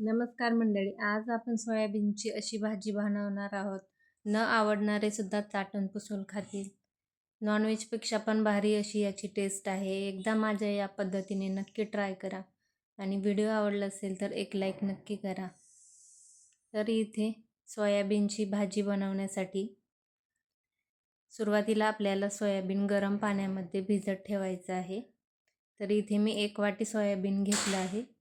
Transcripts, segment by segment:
नमस्कार मंडळी आज आपण सोयाबीनची अशी भाजी बनवणार आहोत. न आवडणारे सुद्धा चाटून पुसून खातील. नॉनव्हेजपेक्षा पण भारी अशी याची टेस्ट आहे. एकदा माझ्या या पद्धतीने नक्की ट्राय करा. आणि व्हिडिओ आवडला असेल तर एक लाईक नक्की करा. तर इथे सोयाबीनची भाजी बनवण्यासाठी सुरुवातीला आपल्याला सोयाबीन गरम पाण्यामध्ये भिजत ठेवायचं आहे. तर इथे मी एक वाटी सोयाबीन घेतलं आहे.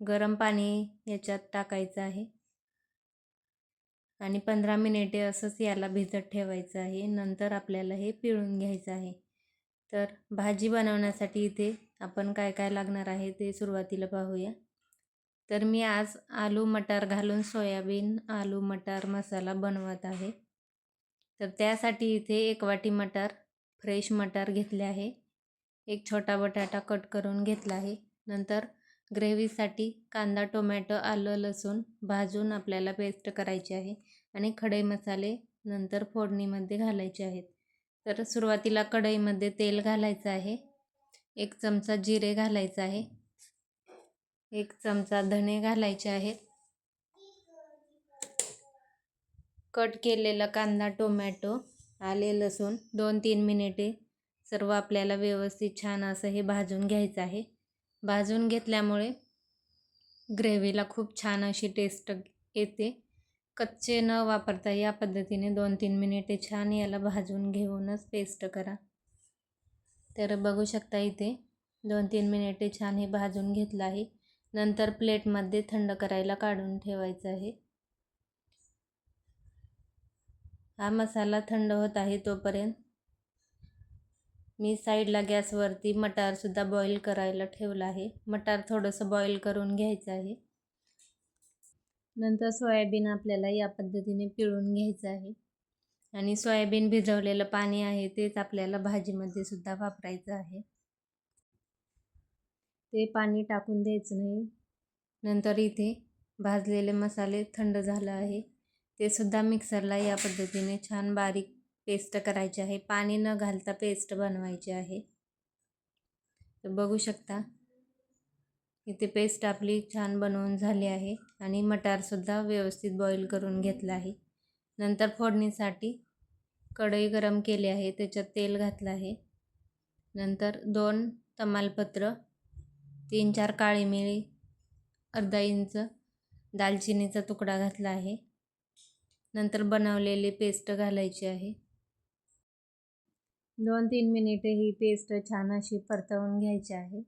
गरम पाणी याच्यात टाकायचं आहे. आणि पंधरा मिनिटे असंच याला भिजत ठेवायचं आहे. नंतर आपल्याला हे पिळून घ्यायचं आहे. तर भाजी बनवण्यासाठी इथे आपण काय काय लागणार आहे ते सुरुवातीला पाहूया. तर मी आज आलू मटार घालून सोयाबीन आलू मटार मसाला बनवत आहे. तर त्यासाठी इथे एक वाटी मटार फ्रेश मटार घेतले आहे. एक छोटा बटाटा कट करून घेतला आहे. नंतर ग्रेव्हीसाठी कांदा टोमॅटो आलं लसूण भाजून आपल्याला पेस्ट करायची आहे आणि खडे मसाले नंतर फोडणीमध्ये घालायचे आहेत. तर सुरुवातीला कढईमध्ये तेल घालायचं आहे. एक चमचा जिरे घालायचं आहे. एक चमचा धणे घालायचे आहेत. कट केलेला कांदा टोमॅटो आले लसूण दोन तीन मिनिटे सर्व आपल्याला व्यवस्थित छान असं हे भाजून घ्यायचं आहे. भाजून घेतल्यामुळे ग्रेव्हीला खूप छान अशी टेस्ट येते. कच्चे न वापरता या पद्धतीने दोन तीन मिनिटे छान याला भाजून घेऊनच पेस्ट करा. तर बघू शकता इथे दोन तीन मिनिटे छान हे भाजून घेतलं आहे. नंतर प्लेटमध्ये थंड करायला काढून ठेवायचं आहे. हा मसाला थंड होत आहे तोपर्यंत मी साईडला गॅसवरती मटारसुद्धा बॉईल करायला ठेवलं आहे. मटार थोडंसं बॉईल करून घ्यायचं आहे. नंतर सोयाबीन आपल्याला या पद्धतीने पिळून घ्यायचं आहे. आणि सोयाबीन भिजवलेलं पाणी आहे तेच आपल्याला भाजीमध्ये सुद्धा वापरायचं आहे. ते पाणी टाकून द्यायचं नाही. नंतर इथे भाजलेले मसाले थंड झालं आहे. ते सुद्धा मिक्सरला या पद्धतीने छान बारीक पेस्ट करायची आहे. पाणी न घालता पेस्ट बनवायची आहे. तर बघू शकता इथे पेस्ट आपली छान बनवून झाली आहे आणि मटारसुद्धा व्यवस्थित बॉईल करून घेतलं आहे. नंतर फोडणीसाठी कढई गरम केली आहे त्याच्यात तेल घातलं आहे. नंतर दोन तमालपत्र तीन चार काळी मिरी अर्धा इंच दालचिनीचा तुकडा घातला आहे. नंतर बनवलेली पेस्ट घालायची आहे. दोन तीन मिनिटे ही पेस्ट छान अशी परतवून घ्यायची आहे.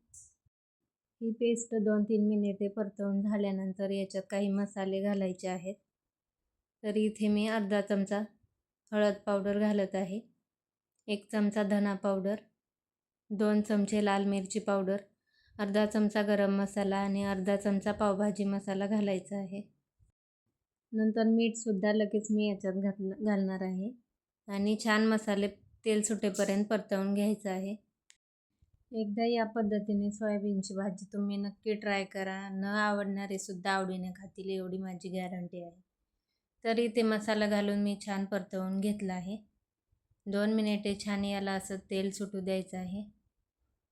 ही पेस्ट दोन तीन मिनिटे परतवून झाल्यानंतर याच्यात काही मसाले घालायचे आहेत. तर इथे मी अर्धा चमचा हळद पावडर घालत आहे. एक चमचा धना पावडर दोन चमचे लाल मिरची पावडर अर्धा चमचा गरम मसाला आणि अर्धा चमचा पावभाजी मसाला घालायचा आहे. नंतर मीठसुद्धा लगेच मी याच्यात घातलं घालणार आहे. आणि छान मसाले तेल सुटेपर्यंत परतवून घ्यायचं आहे. एकदा या पद्धतीने सोयाबीनची भाजी तुम्ही नक्की ट्राय करा. न आवडणारे सुद्धा आवडीने खातील एवढी माझी गॅरंटी आहे. तर इथे मसाला घालून मी छान परतवून घेतला आहे. दोन मिनिटे छान याला असं तेल सुटू द्यायचं आहे.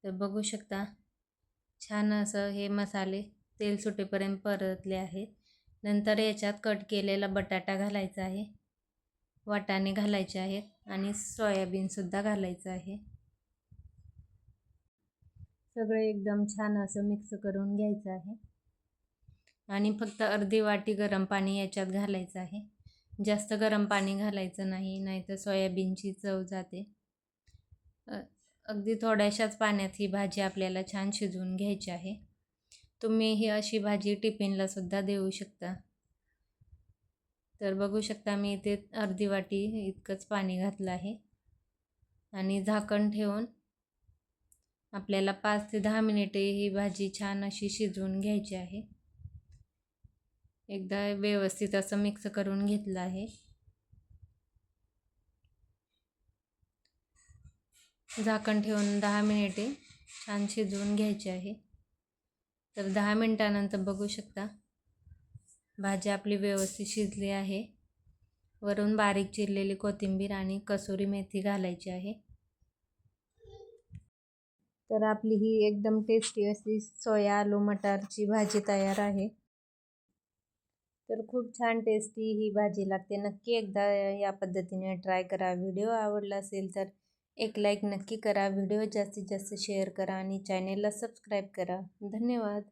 तर बघू शकता छान असं हे मसाले तेल सुटेपर्यंत परतले आहेत. नंतर याच्यात कट केलेला बटाटा घालायचा आहे. वाटाणे घालायचे आहेत आणि सोयाबीनसुद्धा घालायचं आहे. सगळं एकदम छान असं मिक्स करून घ्यायचं आहे. आणि फक्त अर्धी वाटी गरम पाणी याच्यात घालायचं आहे. जास्त गरम पाणी घालायचं नाही नाहीतर सोयाबीनची चव जाते. अगदी थोड्याशाच पाण्यात ही भाजी आपल्याला छान शिजवून घ्यायची आहे. तुम्ही ही अशी भाजी टिफिनलासुद्धा देऊ शकता. तर बघू शकता मी इथे अर्धी वाटी इतकंच पाणी घातलं आहे. आणि झाकण ठेवून आपल्याला पाच ते दहा मिनिटे ही भाजी छान अशी शिजवून घ्यायची आहे. एकदा व्यवस्थित असं मिक्स करून घेतलं आहे. झाकण ठेवून दहा मिनिटे छान शिजवून घ्यायचे आहे. तर दहा मिनटानंतर बघू शकता भाजी आपली व्यवस्थित शिजली आहे. वरून बारीक चिरलेली कोथिंबीर आणि कसुरी मेथी घालायची आहे. तर आपली ही एकदम टेस्टी अशी सोया आलू मटारची भाजी तयार आहे. तर खूप छान टेस्टी ही भाजी लागते. नक्की एकदा या पद्धतीने ट्राय करा. व्हिडिओ आवडला असेल तर एक लाईक नक्की करा. व्हिडिओ जास्तीत जास्त शेअर करा आणि चॅनेलला सबस्क्राईब करा. धन्यवाद.